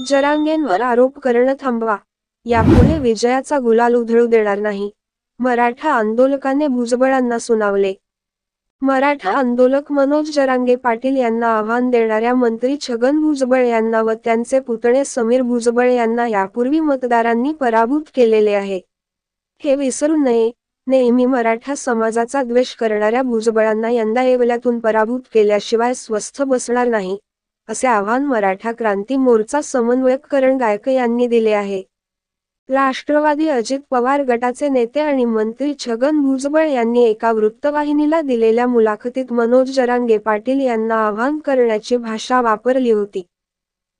जरांगेंवर आरोप करणं थांबवा. यापुढे विजयाचा गुलाल उधळू देणार नाही. मराठा आंदोलकाने भुजबळांना सुनावले. मराठा आंदोलक मनोज जरांगे पाटील यांना आव्हान देणाऱ्या मंत्री छगन भुजबळ यांना व त्यांचे पुतणे समीर भुजबळ यांना यापूर्वी मतदारांनी पराभूत केलेले आहे. हे विसरू नये. नेहमी मराठा समाजाचा द्वेष करणाऱ्या भुजबळांना यंदा येवल्यातून पराभूत केल्याशिवाय स्वस्थ बसणार नाही. असे आव्हान मराठा क्रांती मोर्चा समन्वयक करण गायक यांनी दिले आहे. राष्ट्रवादी अजित पवार गटाचे नेते आणि मंत्री छगन भुजबळ यांनी एका वृत्तवाहिनीला दिलेल्या मुलाखतीत मनोज जरांगे पाटील यांना आव्हान करण्याची भाषा वापरली होती.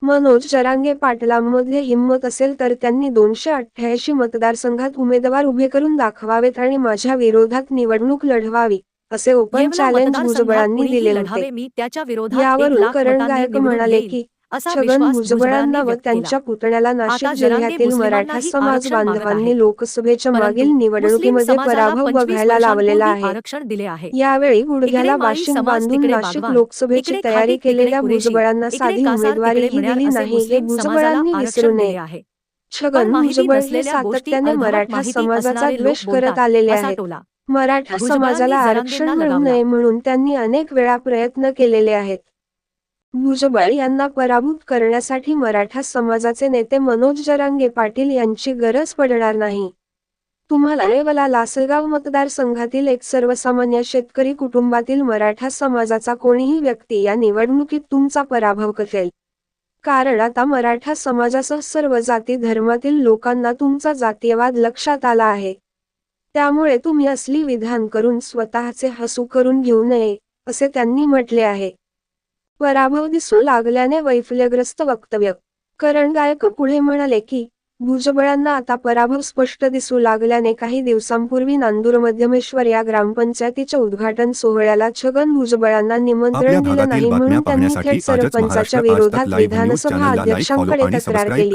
मनोज जरांगे पाटलांमध्ये हिंमत असेल तर त्यांनी दोनशे अठ्ठ्याऐंशी मतदारसंघात उमेदवार उभे करून दाखवावेत आणि माझ्या विरोधात निवडणूक लढवावी. असे ओपन चॅलेंज भुजबळांनी दिले होते यावरून करण गायक म्हणाले. की असा छगन भुजबळांना व त्यांच्या. पुतण्याला नाशिक जिल्ह्यातील मराठा समाज बांधवांनी. लोकसभेच्या मागील निवडणुकीमध्ये पराभव 25 बघायला लावलेला आहे आरक्षण दिले आहे यावेळी गुडघ्याला समाज, बांधून नाशिक लोकसभेची तयारी केलेल्या भुजबळांना साधी उमेदवारीही दिली नाही हे भुजबळांनी विसरू नये आहे. छगन भुजबळ हे सातत्याने मराठा समाजाचा द्वेष करत आलेले आहेत. मराठा समाजाला आरक्षण मिळू. नये म्हणून त्यांनी अनेक वेळा प्रयत्न केलेले आहेत. भुजबळ यांना पराभूत करण्यासाठी मराठा समाजाचे नेते मनोज जरांगे पाटील यांची गरज पडणार नाही. तुम्हाला येवला लासलगाव मतदारसंघातील एक सर्वसामान्य शेतकरी कुटुंबातील मराठा समाजाचा कोणीही व्यक्ती या निवडणुकीत तुमचा पराभव करेल. कारण आता मराठा समाजासह सर्व जाती धर्मातील लोकांना तुमचा जातीयवाद लक्षात आला आहे. त्यामुळे तुम्ही असली विधान करून स्वतःचे हसू करून घेऊ नये असे त्यांनी म्हटले आहे. पराभव दिसू लागल्याने वैफल्यग्रस्त वक्तव्य. करण गायक पुढे म्हणाले की भुजबळांना आता पराभव स्पष्ट दिसू लागल्याने काही दिवसांपूर्वी नांदूर मध्यमेश्वर या ग्रामपंचायतीच्या उद्घाटन सोहळ्याला छगन भुजबळांना निमंत्रण दिलं नाही म्हणून त्यांनी थेट सरपंचाच्या विरोधात विधानसभा अध्यक्षांकडे तक्रार केली.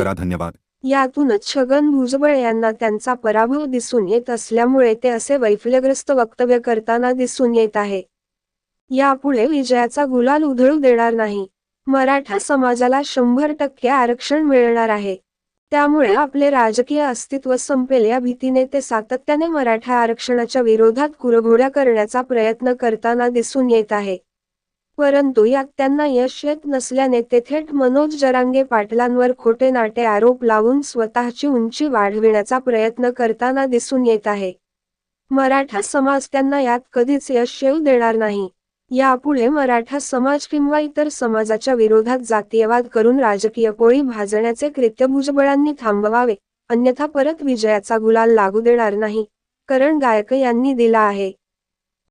यातूनच छगन भुजबळ यांना त्यांचा पराभव दिसून येत असल्यामुळे ते असे वैफल्यग्रस्त वक्तव्य करताना दिसून येत आहे. यापुढे विजयाचा गुलाल उधळू देणार नाही. मराठा समाजाला शंभर टक्के आरक्षण मिळणार आहे. त्यामुळे आपले राजकीय अस्तित्व संपेल या भीतीने ते सातत्याने मराठा आरक्षणाच्या विरोधात कुरघोड्या करण्याचा प्रयत्न करताना दिसून येत आहे. परंतु यात त्यांना यश येत नसल्याने ते थेट मनोज जरांगे पाटलांवर खोटे नाटे आरोप लावून स्वतःची उंची वाढविण्याचा प्रयत्न करताना दिसून येत आहे. मराठा समाज त्यांना यात कधीच यश येऊ देणार नाही. यापुढे मराठा समाज किंवा इतर समाजाच्या विरोधात जातीयवाद करून राजकीय पोळी भाजण्याचे कृत्य भुजबळांनी थांबवावे अन्यथा परत विजयाचा गुलाल लागू देणार नाही करण गायक यांनी दिला आहे.